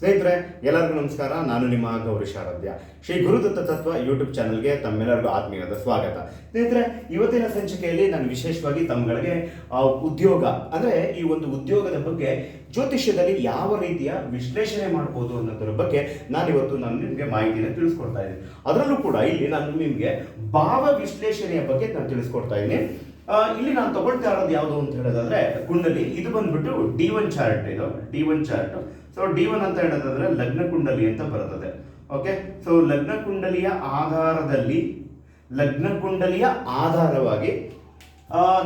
ಸ್ನೇಹಿತರೆ, ಎಲ್ಲರಿಗೂ ನಮಸ್ಕಾರ. ನಾನು ನಿಮ್ಮ ಗೌರಿ ಶಾರಾಧ್ಯ ಶ್ರೀ ಗುರುದತ್ತ ತತ್ವ ಯೂಟ್ಯೂಬ್ ಚಾನಲ್ಗೆ ತಮ್ಮೆಲ್ಲರಿಗೂ ಆತ್ಮೀಯದ ಸ್ವಾಗತ. ಸ್ನೇಹಿತರೆ, ಇವತ್ತಿನ ಸಂಚಿಕೆಯಲ್ಲಿ ನಾನು ವಿಶೇಷವಾಗಿ ತಮ್ಮಗಳಿಗೆ ಉದ್ಯೋಗ, ಅಂದರೆ ಈ ಒಂದು ಉದ್ಯೋಗದ ಬಗ್ಗೆ ಜ್ಯೋತಿಷ್ಯದಲ್ಲಿ ಯಾವ ರೀತಿಯ ವಿಶ್ಲೇಷಣೆ ಮಾಡ್ಬೋದು ಅನ್ನೋದರ ಬಗ್ಗೆ ನಾನು ಇವತ್ತು ನಾನು ನಿಮಗೆ ಮಾಹಿತಿಯನ್ನು ತಿಳಿಸ್ಕೊಡ್ತಾ ಇದ್ದೀನಿ. ಅದರಲ್ಲೂ ಕೂಡ ಇಲ್ಲಿ ನಾನು ನಿಮಗೆ ಭಾವ ವಿಶ್ಲೇಷಣೆಯ ಬಗ್ಗೆ ನಾನು ತಿಳಿಸ್ಕೊಡ್ತಾ ಇದ್ದೀನಿ. ಇಲ್ಲಿ ನಾನು ತಗೊಳ್ತಾ ಇರೋದು ಯಾವುದು ಅಂತ ಹೇಳೋದಾದ್ರೆ ಕುಂಡಲಿ ಇದು ಬಂದ್ಬಿಟ್ಟು ಡಿ ಒನ್ ಚಾರ್ಟ್ ಇದು. D one chart. So D one ಅಂತ ಹೇಳೋದಾದ್ರೆ ಲಗ್ನ ಕುಂಡಲಿ ಅಂತ ಬರುತ್ತದೆ ಓಕೆ ಸೊ ಲಗ್ನ ಕುಂಡಲಿಯ ಆಧಾರದಲ್ಲಿ ಲಗ್ನ ಕುಂಡಲಿಯ ಆಧಾರವಾಗಿ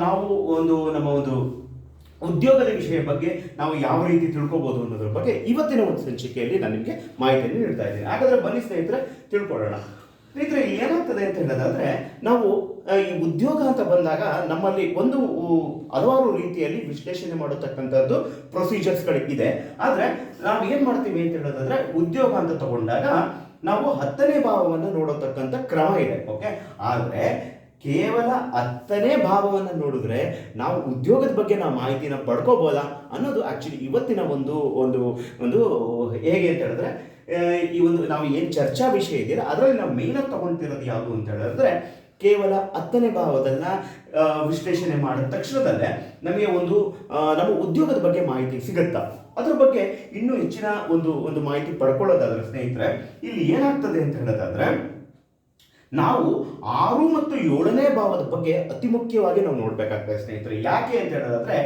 ನಾವು ಒಂದು ನಮ್ಮ ಒಂದು ಉದ್ಯೋಗದ ವಿಷಯ ಬಗ್ಗೆ ನಾವು ಯಾವ ರೀತಿ ತಿಳ್ಕೊಬೋದು ಅನ್ನೋದ್ರ ಬಗ್ಗೆ ಇವತ್ತಿನ ಒಂದು ಸಂಚಿಕೆಯಲ್ಲಿ ನಾನು ನಿಮಗೆ ಮಾಹಿತಿಯನ್ನು ನೀಡ್ತಾ ಇದ್ದೀನಿ. ಹಾಗಾದ್ರೆ ಬನ್ನಿ ಸ್ನೇಹಿತರೆ, ತಿಳ್ಕೊಳ್ಳೋಣ. ಸ್ನೇಹಿತರೆ, ಏನಾಗ್ತದೆ ಅಂತ ಹೇಳೋದಾದ್ರೆ, ನಾವು ಈ ಉದ್ಯೋಗ ಅಂತ ಬಂದಾಗ ನಮ್ಮಲ್ಲಿ ಒಂದು ಹಲವಾರು ರೀತಿಯಲ್ಲಿ ವಿಶ್ಲೇಷಣೆ ಮಾಡತಕ್ಕಂಥದ್ದು ಪ್ರೊಸೀಜರ್ಸ್ಗಳಿದೆ ಆದರೆ ನಾವು ಏನು ಮಾಡ್ತೀವಿ ಅಂತ ಹೇಳೋದಾದ್ರೆ, ಉದ್ಯೋಗ ಅಂತ ತಗೊಂಡಾಗ ನಾವು ಹತ್ತನೇ ಭಾವವನ್ನು ನೋಡತಕ್ಕಂಥ ಕ್ರಮ ಇದೆ, ಓಕೆ? ಆದರೆ ಕೇವಲ ಹತ್ತನೇ ಭಾವವನ್ನು ನೋಡಿದ್ರೆ ನಾವು ಉದ್ಯೋಗದ ಬಗ್ಗೆ ನಾವು ಮಾಹಿತಿನ ಪಡ್ಕೋಬೋದಾ ಅನ್ನೋದು ಆ್ಯಕ್ಚುಲಿ ಇವತ್ತಿನ ಒಂದು ಒಂದು ಒಂದು ಹೇಗೆ ಅಂತ ಹೇಳಿದ್ರೆ ಈ ಒಂದು ನಾವು ಏನು ಚರ್ಚಾ ವಿಷಯ ಇದೆಯಲ್ಲ ಅದರಲ್ಲಿ ನಾವು ಮೇಯ್ನಾಗಿ ತಗೊಳ್ತಿರೋದು ಯಾವುದು ಅಂತ ಹೇಳಿದ್ರೆ ಕೇವಲ ಹತ್ತನೇ ಭಾವದನ್ನ ವಿಶ್ಲೇಷಣೆ ಮಾಡಿದ ತಕ್ಷಣದಲ್ಲೇ ನಮಗೆ ಒಂದು ನಮ್ಮ ಉದ್ಯೋಗದ ಬಗ್ಗೆ ಮಾಹಿತಿ ಸಿಗುತ್ತಾ? ಅದ್ರ ಬಗ್ಗೆ ಇನ್ನೂ ಹೆಚ್ಚಿನ ಒಂದು ಒಂದು ಮಾಹಿತಿ ಪಡ್ಕೊಳ್ಳೋದಾದ್ರೆ, ಸ್ನೇಹಿತರೆ, ಇಲ್ಲಿ ಏನಾಗ್ತದೆ ಅಂತ ಹೇಳೋದಾದ್ರೆ, ನಾವು ಆರು ಮತ್ತು ಏಳನೇ ಭಾವದ ಬಗ್ಗೆ ಅತಿ ಮುಖ್ಯವಾಗಿ ನಾವು ನೋಡ್ಬೇಕಾಗ್ತದೆ, ಸ್ನೇಹಿತರೆ. ಯಾಕೆ ಅಂತ ಹೇಳೋದಾದ್ರೆ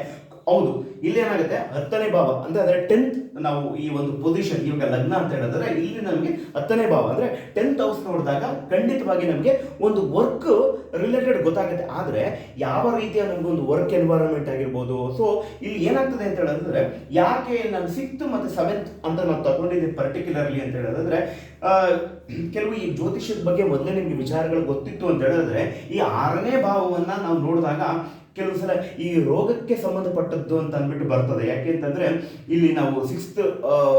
ಹೌದು. ಇಲ್ಲಿ ಏನಾಗುತ್ತೆ? ಹತ್ತನೇ ಭಾವ. ಅಂದ್ರೆ ಅಂದ್ರೆ ಟೆಂತ್ ನಾವು ಈ ಒಂದು ಪೊಸಿಷನ್ ಇವಾಗ ಲಗ್ನ ಅಂತ ಹೇಳಿದ್ರೆ ಇಲ್ಲಿ ನಮಗೆ ಹತ್ತನೇ ಭಾವ. ಅಂದ್ರೆ ಟೆಂತ್ ಹೌಸ್ ನೋಡಿದಾಗ ಖಂಡಿತವಾಗಿ ನಮಗೆ ಒಂದು ವರ್ಕ್ ರಿಲೇಟೆಡ್ ಗೊತ್ತಾಗುತ್ತೆ. ಆದರೆ ಯಾವ ರೀತಿಯ ನಮಗೊಂದು ವರ್ಕ್ ಎನ್ವೈರನ್ಮೆಂಟ್ ಆಗಿರ್ಬೋದು? ಸೊ ಇಲ್ಲಿ ಏನಾಗ್ತದೆ ಅಂತ ಹೇಳಿದ್ರೆ, ಯಾಕೆ ನಾನು ಸಿಕ್ತ್ ಮತ್ತು ಸೆವೆಂತ್ ಅಂತ ನಾವು ತಗೊಂಡಿದ್ದೀನಿ ಪರ್ಟಿಕ್ಯುಲರ್ಲಿ ಅಂತ ಹೇಳಿದ್ರೆ ಕೆಲವು ಈ ಜ್ಯೋತಿಷ್ಯದ ಬಗ್ಗೆ ಮೊದಲೇ ನಿಮಗೆ ವಿಚಾರಗಳು ಗೊತ್ತಿತ್ತು ಅಂತ ಹೇಳಿದ್ರೆ, ಈ ಆರನೇ ಭಾವವನ್ನು ನಾವು ನೋಡಿದಾಗ ಕೆಲವು ಸಲ ಈ ರೋಗಕ್ಕೆ ಸಂಬಂಧಪಟ್ಟದ್ದು ಅಂತ ಅಂದ್ಬಿಟ್ಟು ಬರ್ತದೆ. ಯಾಕೆ ಅಂತಂದ್ರೆ ಇಲ್ಲಿ ನಾವು ಸಿಕ್ಸ್ತ್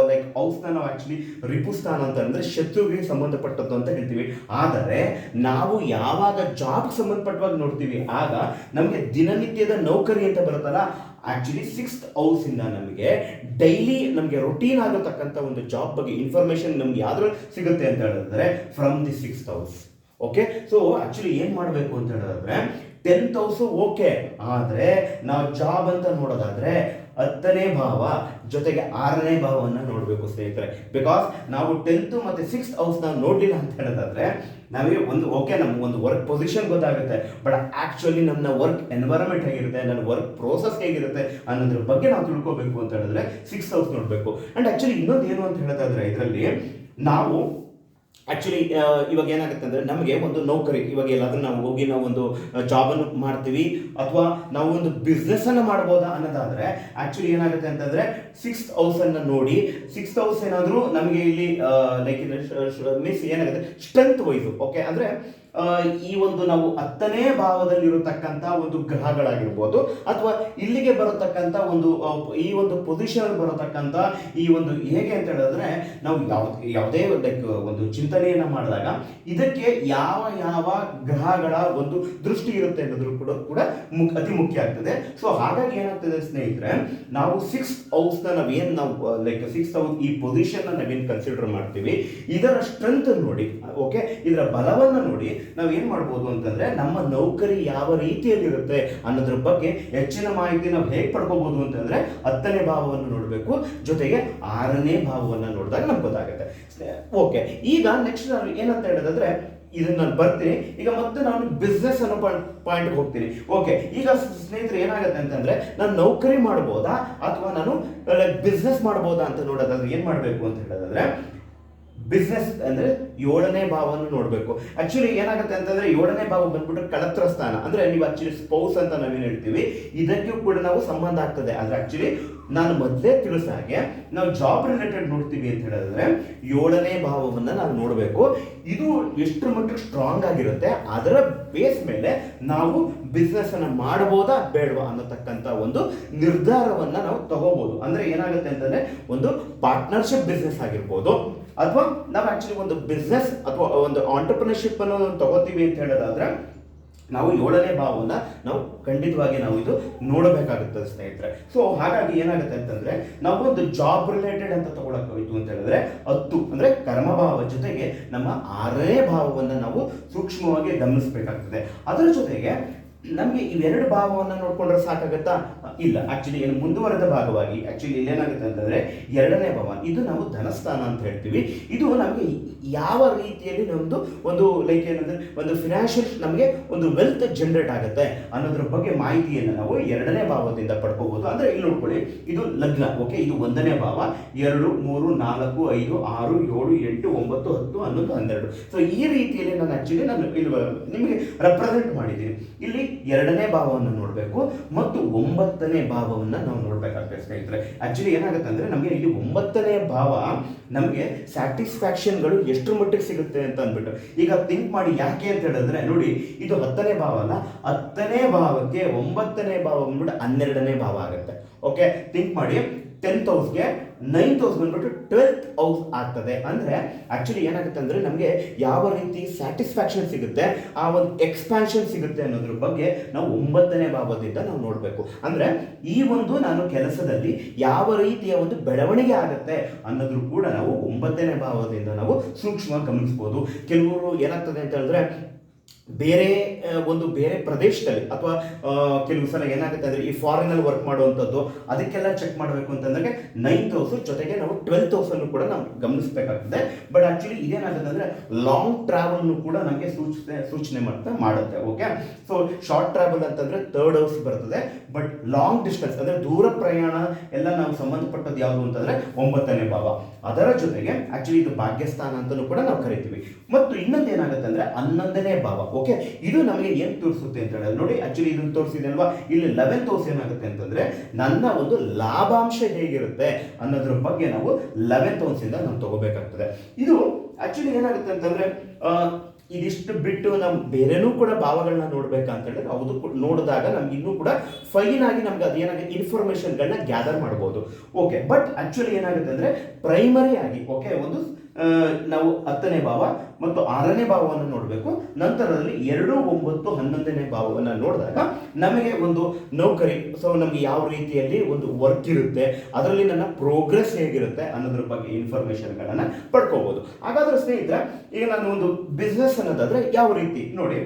ಲೈಕ್ ಹೌಸ್ನ ನಾವು ಆಕ್ಚುಲಿ ರಿಪುಸ್ಥಾನ ಅಂತ ಅಂದ್ರೆ ಶತ್ರುವಿಗೆ ಸಂಬಂಧಪಟ್ಟದ್ದು ಅಂತ ಹೇಳ್ತೀವಿ. ಆದರೆ ನಾವು ಯಾವಾಗ ಜಾಬ್ ಸಂಬಂಧಪಟ್ಟವಾಗಿ ನೋಡ್ತೀವಿ, ಆಗ ನಮಗೆ ದಿನನಿತ್ಯದ ನೌಕರಿ ಅಂತ ಬರುತ್ತಲ್ಲ ಆಕ್ಚುಲಿ ಸಿಕ್ಸ್ತ್ ಹೌಸ್ ಇಂದ ನಮಗೆ ಡೈಲಿ ನಮಗೆ ರೊಟೀನ್ ಆಗತಕ್ಕಂಥ ಒಂದು ಜಾಬ್ ಬಗ್ಗೆ ಇನ್ಫಾರ್ಮೇಶನ್ ನಮ್ಗೆ ಯಾವ್ದ್ರಲ್ಲಿ ಸಿಗುತ್ತೆ ಅಂತ ಹೇಳಿದ್ರೆ from the sixth house okay so actually ಏನು ಮಾಡಬೇಕು ಅಂತ ಹೇಳಿದ್ರೆ ಟೆಂತ್ ಹೌಸು ಓಕೆ ಆದರೆ, ನಾವು ಜಾಬ್ ಅಂತ ನೋಡೋದಾದರೆ, ಹತ್ತನೇ ಭಾವ ಜೊತೆಗೆ ಆರನೇ ಭಾವವನ್ನು ನೋಡಬೇಕು ಸ್ನೇಹಿತರೆ. ಬಿಕಾಸ್ ನಾವು ಟೆಂತ್ ಮತ್ತು ಸಿಕ್ಸ್ತ್ ಹೌಸ್ನ ನೋಡಲಿಲ್ಲ ಅಂತ ಹೇಳೋದಾದರೆ, ನಮಗೆ ಒಂದು ಓಕೆ ನಮ್ಗೆ ಒಂದು ವರ್ಕ್ ಪೊಸಿಷನ್ ಗೊತ್ತಾಗುತ್ತೆ. ಬಟ್ ಆ್ಯಕ್ಚುಲಿ ನನ್ನ ವರ್ಕ್ ಎನ್ವೈರನ್ಮೆಂಟ್ ಹೇಗಿರುತ್ತೆ ನನ್ನ ವರ್ಕ್ ಪ್ರೋಸೆಸ್ ಹೇಗಿರುತ್ತೆ ಅನ್ನೋದ್ರ ಬಗ್ಗೆ ನಾವು ತಿಳ್ಕೋಬೇಕು ಅಂತ ಹೇಳಿದ್ರೆ ಸಿಕ್ಸ್ ಹೌಸ್ ನೋಡಬೇಕು. ಆ್ಯಂಡ್ ಆ್ಯಕ್ಚುಲಿ ಇನ್ನೊಂದು ಏನು ಅಂತ ಹೇಳೋದಾದರೆ, ಇದರಲ್ಲಿ ನಾವು ಆ್ಯಕ್ಚುಲಿ ಇವಾಗ ಏನಾಗುತ್ತೆ ಅಂದರೆ ನಮಗೆ ಒಂದು ನೌಕರಿ, ಇವಾಗ ಎಲ್ಲಾದರೂ ನಾವು ಹೋಗಿ ನಾವು ಒಂದು ಜಾಬನ್ನು ಮಾಡ್ತೀವಿ ಅಥವಾ ನಾವು ಒಂದು ಬಿಸ್ನೆಸ್ಸನ್ನು ಮಾಡ್ಬೋದಾ ಅನ್ನೋದಾದರೆ ಆ್ಯಕ್ಚುಲಿ ಏನಾಗುತ್ತೆ ಅಂತಂದರೆ ಸಿಕ್ಸ್ತ್ ಹೌಸನ್ನು ನೋಡಿ ಸಿಕ್ಸ್ತ್ ಹೌಸ್ ಏನಾದರೂ ನಮಗೆ ಇಲ್ಲಿ ಲೈಕ್ ಮೀನ್ಸ್ ಏನಾಗುತ್ತೆ ಸ್ಟ್ರೆಂತ್ ವೈಸು ಓಕೆ ಅಂದರೆ ಈ ಒಂದು ನಾವು ಹತ್ತನೇ ಭಾವದಲ್ಲಿರತಕ್ಕಂಥ ಒಂದು ಗ್ರಹಗಳಾಗಿರ್ಬೋದು, ಅಥವಾ ಇಲ್ಲಿಗೆ ಬರತಕ್ಕಂಥ ಒಂದು ಈ ಒಂದು ಪೊಸಿಷನ್ ಬರತಕ್ಕಂಥ ಈ ಒಂದು ಹೇಗೆ ಅಂತ ಹೇಳಿದ್ರೆ, ನಾವು ಯಾವ ಯಾವುದೇ ಒಂದು ಚಿಂತನೆಯನ್ನು ಮಾಡಿದಾಗ ಇದಕ್ಕೆ ಯಾವ ಯಾವ ಗ್ರಹಗಳ ಒಂದು ದೃಷ್ಟಿ ಇರುತ್ತೆ ಅನ್ನೋದ್ರ ಕೂಡ ಕೂಡ ಅತಿ ಮುಖ್ಯ ಆಗ್ತದೆ. ಸೊ ಹಾಗಾಗಿ ಏನಾಗ್ತದೆ ಸ್ನೇಹಿತರೆ, ನಾವು ಸಿಕ್ಸ್ ಹೌಸ್ನ ನಾವೇನು ನಾವು ಲೈಕ್ ಸಿಕ್ಸ್ ಹೌಸ್ ಈ ಪೊಸಿಷನ್ ನಾವೇನು ಕನ್ಸಿಡರ್ ಮಾಡ್ತೀವಿ, ಇದರ ಸ್ಟ್ರೆಂತ್ ನೋಡಿ, ಓಕೆ, ಇದರ ಬಲವನ್ನು ನೋಡಿ ನಾವು ಏನು ಮಾಡ್ಬೋದು ಅಂತಂದ್ರೆ ನಮ್ಮ ನೌಕರಿ ಯಾವ ರೀತಿಯಲ್ಲಿರುತ್ತೆ ಅನ್ನೋದ್ರ ಬಗ್ಗೆ ಹೆಚ್ಚಿನ ಮಾಹಿತಿ ನಾವು ಹೇಗೆ ಪಡ್ಕೋಬೋದು ಅಂತಂದ್ರೆ ಹತ್ತನೇ ಭಾವವನ್ನು ನೋಡಬೇಕು. ಜೊತೆಗೆ ಆರನೇ ಭಾವವನ್ನು ನೋಡಿದಾಗ ನಮ್ಗೆ ಗೊತ್ತಾಗುತ್ತೆ. ಓಕೆ, ಈಗ ನೆಕ್ಸ್ಟ್ ನಾನು ಏನಂತ ಹೇಳೋದಂದ್ರೆ ಇದನ್ನ ನಾನು ಬರ್ತೀನಿ. ಈಗ ಮತ್ತೆ ನಾನು ಬಿಸ್ನೆಸ್ ಅನ್ನೋ ಪಾಯಿಂಟ್ಗೆ ಹೋಗ್ತೀನಿ. ಓಕೆ, ಈಗ ಸ್ನೇಹಿತರೆ ಏನಾಗುತ್ತೆ ಅಂತಂದ್ರೆ ನಾನು ನೌಕರಿ ಮಾಡ್ಬೋದಾ? ಅಥವಾ ನಾನು ಲೈಕ್ ಬಿಸ್ನೆಸ್ ಮಾಡ್ಬೋದಾ ಅಂತ ನೋಡೋದಾದ್ರೆ ಏನು ಮಾಡಬೇಕು ಅಂತ ಹೇಳೋದಾದ್ರೆ ಬಿಸ್ನೆಸ್ ಅಂದ್ರೆ ಏಳನೇ ಭಾವವನ್ನು ನೋಡಬೇಕು. ಆಕ್ಚುಲಿ ಏನಾಗುತ್ತೆ ಅಂತಂದ್ರೆ ಏಳನೇ ಭಾವ ಬಂದ್ಬಿಟ್ಟು ಕಳತ್ರ ಸ್ಥಾನ. ಅಂದ್ರೆ ನೀವು ಆಕ್ಚುಲಿ ಸ್ಪೌಸ್ ಅಂತ ನಾವೇನು ಹೇಳ್ತೀವಿ, ಇದಕ್ಕೂ ಕೂಡ ನಾವು ಸಂಬಂಧ ಆಗ್ತದೆ. ಆದ್ರೆ ಆಕ್ಚುಲಿ ನಾನು ಮೊದಲೇ ತಿಳಿಸ ಹಾಗೆ ನಾವು ಜಾಬ್ ರಿಲೇಟೆಡ್ ನೋಡ್ತೀವಿ ಅಂತ ಹೇಳಿದ್ರೆ ಏಳನೇ ಭಾವವನ್ನು ನಾವು ನೋಡಬೇಕು. ಇದು ಎಷ್ಟರ ಮಟ್ಟಿಗೆ ಸ್ಟ್ರಾಂಗ್ ಆಗಿರುತ್ತೆ, ಅದರ ಬೇಸ್ ಮೇಲೆ ನಾವು ಬಿಸ್ನೆಸ್ ಅನ್ನ ಮಾಡಬಹುದಾ ಬೇಡವಾ ಅನ್ನತಕ್ಕಂಥ ಒಂದು ನಿರ್ಧಾರವನ್ನ ನಾವು ತಗೋಬಹುದು ಅಂದ್ರೆ ಏನಾಗುತ್ತೆ ಅಂತಂದ್ರೆ ಒಂದು ಪಾರ್ಟ್ನರ್ಶಿಪ್ ಬಿಸ್ನೆಸ್ ಆಗಿರ್ಬೋದು. ಅಥವಾ ನಾವು ಆಕ್ಚುಲಿ ಒಂದು ಬಿಸ್ನೆಸ್ ಅಥವಾ ಒಂದು ಆಂಟರ್ಪ್ರಿನರ್ಶಿಪ್ ಅನ್ನು ತಗೋತೀವಿ ಅಂತ ಹೇಳೋದಾದ್ರೆ ನಾವು ಏಳನೇ ಭಾವವನ್ನು ನಾವು ಖಂಡಿತವಾಗಿ ನಾವು ಇದು ನೋಡಬೇಕಾಗುತ್ತದೆ ಸ್ನೇಹಿತರೆ. ಸೊ ಹಾಗಾಗಿ ಏನಾಗುತ್ತೆ ಅಂತಂದ್ರೆ ನಾವು ಒಂದು ಜಾಬ್ ರಿಲೇಟೆಡ್ ಅಂತ ತಗೊಳಕ್ ಹೋಯ್ತು ಅಂತ ಹೇಳಿದ್ರೆ, ಹತ್ತು, ಅಂದ್ರೆ ಕರ್ಮಭಾವ ಜೊತೆಗೆ ನಮ್ಮ ಆರನೇ ಭಾವವನ್ನು ನಾವು ಸೂಕ್ಷ್ಮವಾಗಿ ಗಮನಿಸಬೇಕಾಗ್ತದೆ. ಅದರ ಜೊತೆಗೆ ನಮಗೆ ಇವೆರಡು ಭಾವವನ್ನು ನೋಡ್ಕೊಂಡ್ರೆ ಸಾಕಾಗತ್ತಾ? ಇಲ್ಲ. ಆಕ್ಚುಲಿ ಏನು ಮುಂದುವರೆದ ಭಾಗವಾಗಿ ಆಕ್ಚುಲಿ ಇಲ್ಲೇನಾಗುತ್ತೆ ಅಂತಂದ್ರೆ, ಎರಡನೇ ಭಾವ, ಇದು ನಾವು ಧನಸ್ಥಾನ ಅಂತ ಹೇಳ್ತೀವಿ. ಇದು ನಮಗೆ ಯಾವ ರೀತಿಯಲ್ಲಿ ನಮ್ಮದು ಒಂದು ಲೈಕ್ ಏನಂದ್ರೆ, ಒಂದು ಫಿನಾನ್ಷಿಯಲ್ ನಮಗೆ ಒಂದು ವೆಲ್ತ್ ಜನರೇಟ್ ಆಗುತ್ತೆ ಅನ್ನೋದ್ರ ಬಗ್ಗೆ ಮಾಹಿತಿಯನ್ನು ನಾವು ಎರಡನೇ ಭಾವದಿಂದ ಪಡ್ಕೋಬಹುದು ಅಂದ್ರೆ ಇಲ್ಲಿ ನೋಡ್ಕೊಳ್ಳಿ, ಇದು ಲಗ್ನ ಓಕೆ ಇದು ಒಂದನೇ ಭಾವ, ಎರಡು, ಮೂರು, ನಾಲ್ಕು, ಐದು, ಆರು, ಏಳು, ಎಂಟು, ಒಂಬತ್ತು, ಹತ್ತು, ಹನ್ನೊಂದು, ಹನ್ನೆರಡು. ಸೊ ಈ ರೀತಿಯಲ್ಲಿ ನಾನು ಆಕ್ಚುಲಿ ನಾನು ಇಲ್ಲಿ, ನಿಮಗೆ ರೆಪ್ರೆಸೆಂಟ್ ಮಾಡಿದ್ದೀನಿ. ಇಲ್ಲಿ ಎರಡನೇ ಭಾವವನ್ನು ನೋಡಬೇಕು ಮತ್ತು ಒಂಬತ್ತನೇ ಭಾವವನ್ನು ನಾವು ನೋಡಬೇಕಾಗ್ತದೆ ಸ್ನೇಹಿತರೆ. ಆಕ್ಚುಲಿ ಏನಾಗುತ್ತೆ ಅಂದರೆ ನಮಗೆ ಇಲ್ಲಿ ಒಂಬತ್ತನೇ ಭಾವ ನಮಗೆ ಸ್ಯಾಟಿಸ್ಫ್ಯಾಕ್ಷನ್ಗಳು ಎಷ್ಟು ಮಟ್ಟಿಗೆ ಸಿಗುತ್ತೆ ಅಂತ ಅಂದ್ಬಿಟ್ಟು. ಈಗ ಥಿಂಕ್ ಮಾಡಿ ಯಾಕೆ ಅಂತ ಹೇಳಿದ್ರೆ ನೋಡಿ, ಇದು ಹತ್ತನೇ ಭಾವ ಅಲ್ಲ, ಹತ್ತನೇ ಭಾವಕ್ಕೆ ಒಂಬತ್ತನೇ ಭಾವ ಅಂದ್ಬಿಟ್ಟು ಹನ್ನೆರಡನೇ ಭಾವ ಆಗುತ್ತೆ. ಓಕೆ ಥಿಂಕ್ ಮಾಡಿ ಟೆಂತ್ ಹೌಸ್ಗೆ ನೈನ್ತ್ ಹೌಸ್ ಬಂದ್ಬಿಟ್ಟು ಟ್ವೆಲ್ತ್ ಹೌಸ್ ಆಗ್ತದೆ. ಅಂದರೆ ಆ್ಯಕ್ಚುಲಿ ಏನಾಗುತ್ತೆ ಅಂದರೆ ನಮಗೆ ಯಾವ ರೀತಿ ಸ್ಯಾಟಿಸ್ಫ್ಯಾಕ್ಷನ್ ಸಿಗುತ್ತೆ, ಆ ಒಂದು ಎಕ್ಸ್ಪ್ಯಾನ್ಷನ್ ಸಿಗುತ್ತೆ ಅನ್ನೋದ್ರ ಬಗ್ಗೆ ನಾವು ಒಂಬತ್ತನೇ ಭಾವದಿಂದ ನಾವು ನೋಡಬೇಕು. ಅಂದರೆ ಈ ಒಂದು ನಾನು ಕೆಲಸದಲ್ಲಿ ಯಾವ ರೀತಿಯ ಒಂದು ಬೆಳವಣಿಗೆ ಆಗುತ್ತೆ ಅನ್ನೋದ್ರೂ ಕೂಡ ನಾವು ಒಂಬತ್ತನೇ ಭಾವದಿಂದ ನಾವು ಸೂಕ್ಷ್ಮವಾಗಿ ಗಮನಿಸ್ಬೋದು. ಕೆಲವರು ಏನಾಗ್ತದೆ ಅಂತ ಹೇಳಿದ್ರೆ ಬೇರೆ ಒಂದು ಬೇರೆ ಪ್ರದೇಶದಲ್ಲಿ ಅಥವಾ ಕೆಲವು ಸಲ ಏನಾಗುತ್ತೆ ಅಂದರೆ ಈ ಫಾರಿನಲ್ಲಿ ವರ್ಕ್ ಮಾಡುವಂಥದ್ದು ಅದಕ್ಕೆಲ್ಲ ಚೆಕ್ ಮಾಡಬೇಕು ಅಂತಂದ್ರೆ ನೈನ್ತ್ ಹೌಸು ಜೊತೆಗೆ ನಾವು ಟ್ವೆಲ್ತ್ ಹೌಸನ್ನು ಕೂಡ ನಾವು ಗಮನಿಸಬೇಕಾಗ್ತದೆ. ಬಟ್ ಆ್ಯಕ್ಚುಲಿ ಇದೇನಾಗುತ್ತೆ ಅಂದರೆ ಲಾಂಗ್ ಟ್ರಾವೆಲ್ನು ಕೂಡ ನಮಗೆ ಸೂಚನೆ ಸೂಚನೆ ಮಾಡ್ತಾ ಮಾಡುತ್ತೆ ಓಕೆ ಸೊ ಶಾರ್ಟ್ ಟ್ರಾವೆಲ್ ಅಂತಂದರೆ ತರ್ಡ್ ಹೌಸ್ ಬರ್ತದೆ. ಬಟ್ ಲಾಂಗ್ ಡಿಸ್ಟೆನ್ಸ್ ಅಂದರೆ ದೂರ ಪ್ರಯಾಣ ಎಲ್ಲ ನಾವು ಸಂಬಂಧಪಟ್ಟದ್ದು ಯಾವುದು ಅಂತಂದರೆ ಒಂಬತ್ತನೇ ಭಾವ. ಅದರ ಜೊತೆಗೆ ಆ್ಯಕ್ಚುಲಿ ಇದು ಭಾಗ್ಯಸ್ಥಾನ ಅಂತಲೂ ಕೂಡ ನಾವು ಕರಿತೀವಿ. ಮತ್ತು ಇನ್ನೊಂದು ಏನಾಗುತ್ತೆ ಅಂದರೆ ಹನ್ನೊಂದನೇ ಭಾವ ಓಕೆ, ಇದು ನಮಗೆ ಏನು ತೋರಿಸುತ್ತೆ ಅಂತ ಹೇಳಿದ್ರೆ ನೋಡಿ ಆಕ್ಚುಲಿ ಇದನ್ನು ತೋರಿಸಿದೆ ಅಲ್ವಾ? ಇಲ್ಲಿ ಲೆವೆನ್ ತೋರ್ಸ್ ಏನಾಗುತ್ತೆ ಅಂತಂದ್ರೆ, ನನ್ನ ಒಂದು ಲಾಭಾಂಶ ಹೇಗಿರುತ್ತೆ ಅನ್ನೋದ್ರ ಬಗ್ಗೆ ನಾವು ಲೆವೆನ್ ಇಂದ ನಾವು ತಗೋಬೇಕಾಗ್ತದೆ. ಇದು ಆಕ್ಚುಲಿ ಏನಾಗುತ್ತೆ ಅಂತಂದ್ರೆ ಇದಿಷ್ಟು ಬಿಟ್ಟು ನಾವು ಬೇರೆನೂ ಕೂಡ ಭಾವಗಳನ್ನ ನೋಡ್ಬೇಕಂತ ಹೇಳಿದ್ರೆ ಅದು ನೋಡಿದಾಗ ನಮ್ಗೆ ಇನ್ನೂ ಕೂಡ ಫೈನ್ ಆಗಿ ನಮ್ಗೆ ಅದೇನಾಗುತ್ತೆ ಇನ್ಫಾರ್ಮೇಷನ್ಗಳನ್ನ ಗ್ಯಾದರ್ ಮಾಡ್ಬೋದು. ಓಕೆ ಬಟ್ ಆಕ್ಚುಲಿ ಏನಾಗುತ್ತೆ ಅಂದ್ರೆ ಪ್ರೈಮರಿ ಆಗಿ ಓಕೆ ಒಂದು ನಾವು ಹತ್ತನೇ ಭಾವ ಮತ್ತು ಆರನೇ ಭಾವವನ್ನು ನೋಡಬೇಕು. ನಂತರದಲ್ಲಿ ಎರಡು, ಒಂಬತ್ತು, ಹನ್ನೊಂದನೇ ಭಾವವನ್ನು ನೋಡಿದಾಗ ನಮಗೆ ಒಂದು ನೌಕರಿ, ಸೊ ನಮಗೆ ಯಾವ ರೀತಿಯಲ್ಲಿ ಒಂದು ವರ್ಕ್ ಇರುತ್ತೆ, ಅದರಲ್ಲಿ ನನ್ನ ಪ್ರೋಗ್ರೆಸ್ ಹೇಗಿರುತ್ತೆ ಅನ್ನೋದ್ರ ಬಗ್ಗೆ ಇನ್ಫಾರ್ಮೇಷನ್ಗಳನ್ನು ಪಡ್ಕೋಬಹುದು ಹಾಗಾದ್ರೆ ಸ್ನೇಹಿತರೆ, ಈಗ ನಾನು ಒಂದು ಬಿಸ್ನೆಸ್ ಅನ್ನೋದಾದ್ರೆ ಯಾವ ರೀತಿ? ನೋಡಿ,